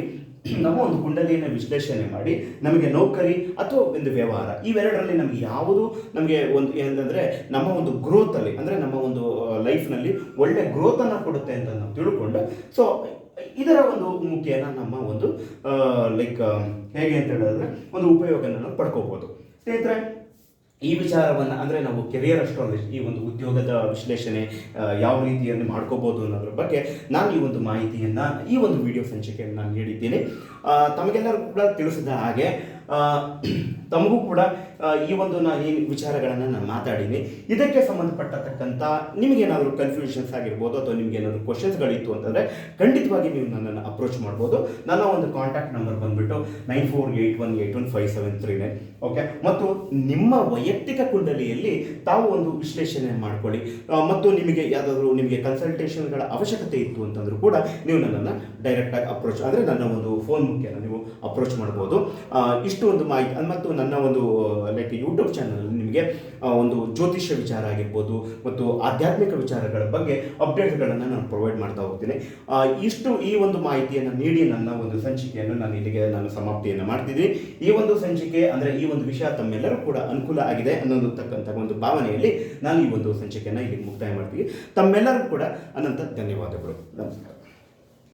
ನಮ್ಮ ಒಂದು ಕುಂಡಲಿಯನ್ನು ವಿಶ್ಲೇಷಣೆ ಮಾಡಿ ನಮಗೆ ನೌಕರಿ ಅಥವಾ ಒಂದು ವ್ಯವಹಾರ. ಇವೆರಡರಲ್ಲಿ ನಮಗೆ ಯಾವುದು ನಮಗೆ ಒಂದು ಏನಂದ್ರೆ ನಮ್ಮ ಒಂದು ಗ್ರೋತಲ್ಲಿ ಅಂದರೆ ನಮ್ಮ ಒಂದು ಲೈಫ್ನಲ್ಲಿ ಒಳ್ಳೆ ಗ್ರೋತನ್ನು ಕೊಡುತ್ತೆ ಅಂತ ನಾವು ತಿಳ್ಕೊಂಡು ಸೊ ಇದರ ಒಂದು ಮುಖ್ಯನ ನಮ್ಮ ಒಂದು ಲೈಕ್ ಹೇಗೆ ಅಂತ ಹೇಳಿದ್ರೆ ಒಂದು ಉಪಯೋಗನ ನಾವು ಪಡ್ಕೋಬೋದು. ಸ್ನೇಹಿತರೆ ಈ ವಿಚಾರವನ್ನು ಅಂದರೆ ನಾವು ಕೆರಿಯರ್ ಅಸ್ಟ್ರಾಲಜಿ ಈ ಒಂದು ಉದ್ಯೋಗದ ವಿಶ್ಲೇಷಣೆ ಯಾವ ರೀತಿಯಲ್ಲಿ ಮಾಡ್ಕೋಬೋದು ಅನ್ನೋದ್ರ ಬಗ್ಗೆ ನಾನು ಈ ಒಂದು ಮಾಹಿತಿಯನ್ನು, ಈ ಒಂದು ವಿಡಿಯೋ ಸಂಚಿಕೆಯನ್ನು ನಾನು ನೀಡಿದ್ದೀನಿ ತಮಗೆಲ್ಲರೂ ಕೂಡ ತಿಳಿಸಿದ ಹಾಗೆ ತಮಗೂ ಕೂಡ ಈ ಒಂದು ನಾನು ಈ ವಿಚಾರಗಳನ್ನು ನಾನು ಮಾತಾಡೀನಿ. ಇದಕ್ಕೆ ಸಂಬಂಧಪಟ್ಟತಕ್ಕಂಥ ನಿಮಗೇನಾದರೂ ಕನ್ಫ್ಯೂಷನ್ಸ್ ಆಗಿರ್ಬೋದು ಅಥವಾ ನಿಮ್ಗೆ ಏನಾದರೂ ಕ್ವಶನ್ಸ್ಗಳಿತ್ತು ಅಂತಂದರೆ ಖಂಡಿತವಾಗಿ ನೀವು ನನ್ನನ್ನು ಅಪ್ರೋಚ್ ಮಾಡ್ಬೋದು. ನನ್ನ ಒಂದು ಕಾಂಟ್ಯಾಕ್ಟ್ ನಂಬರ್ ಬಂದುಬಿಟ್ಟು nine four eight one eight one five seven three nine okay ಮತ್ತು ನಿಮ್ಮ ವೈಯಕ್ತಿಕ ಕುಂಡಲಿಯಲ್ಲಿ ತಾವು ಒಂದು ವಿಶ್ಲೇಷಣೆ ಮಾಡ್ಕೊಳ್ಳಿ. ಮತ್ತು ನಿಮಗೆ ಯಾವುದಾದ್ರೂ ನಿಮಗೆ ಕನ್ಸಲ್ಟೇಷನ್ಗಳ ಅವಶ್ಯಕತೆ ಇತ್ತು ಅಂತಂದ್ರೂ ಕೂಡ ನೀವು ನನ್ನನ್ನು ಡೈರೆಕ್ಟಾಗಿ ಅಪ್ರೋಚ್ ಅಂದರೆ ನನ್ನ ಒಂದು ಫೋನ್ ಮುಖೇನ ನೀವು ಅಪ್ರೋಚ್ ಮಾಡ್ಬೋದು. ಇಷ್ಟು ಒಂದು ಮಾಹಿತಿ ಮತ್ತು ನನ್ನ ಒಂದು ಲೈಕ್ ಯೂಟ್ಯೂಬ್ ಚಾನಲ್ ನಿಮಗೆ ಒಂದು ಜ್ಯೋತಿಷ್ಯ ವಿಚಾರ ಆಗಿರ್ಬೋದು ಮತ್ತು ಆಧ್ಯಾತ್ಮಿಕ ವಿಚಾರಗಳ ಬಗ್ಗೆ ಅಪ್ಡೇಟ್ಗಳನ್ನು ನಾನು ಪ್ರೊವೈಡ್ ಮಾಡ್ತಾ ಹೋಗ್ತೀನಿ. ಇಷ್ಟು ಈ ಒಂದು ಮಾಹಿತಿಯನ್ನು ನೀಡಿ ನನ್ನ ಒಂದು ಸಂಚಿಕೆಯನ್ನು ನಾನು ಇಲ್ಲಿಗೆ ನಾನು ಸಮಾಪ್ತಿಯನ್ನು ಮಾಡ್ತಿದ್ದೀನಿ ಈ ಒಂದು ಸಂಚಿಕೆ ಅಂದರೆ ಈ ಒಂದು ವಿಷಯ ತಮ್ಮೆಲ್ಲರೂ ಕೂಡ ಅನುಕೂಲ ಆಗಿದೆ ಅನ್ನೋದಕ್ಕಂಥ ಒಂದು ಭಾವನೆಯಲ್ಲಿ ನಾನು ಈ ಒಂದು ಸಂಚಿಕೆಯನ್ನು ಇಲ್ಲಿ ಮುಕ್ತಾಯ ಮಾಡ್ತೀನಿ ತಮ್ಮೆಲ್ಲರೂ ಕೂಡ ಅನಂತ ಧನ್ಯವಾದಗಳು. ನಮಸ್ಕಾರ.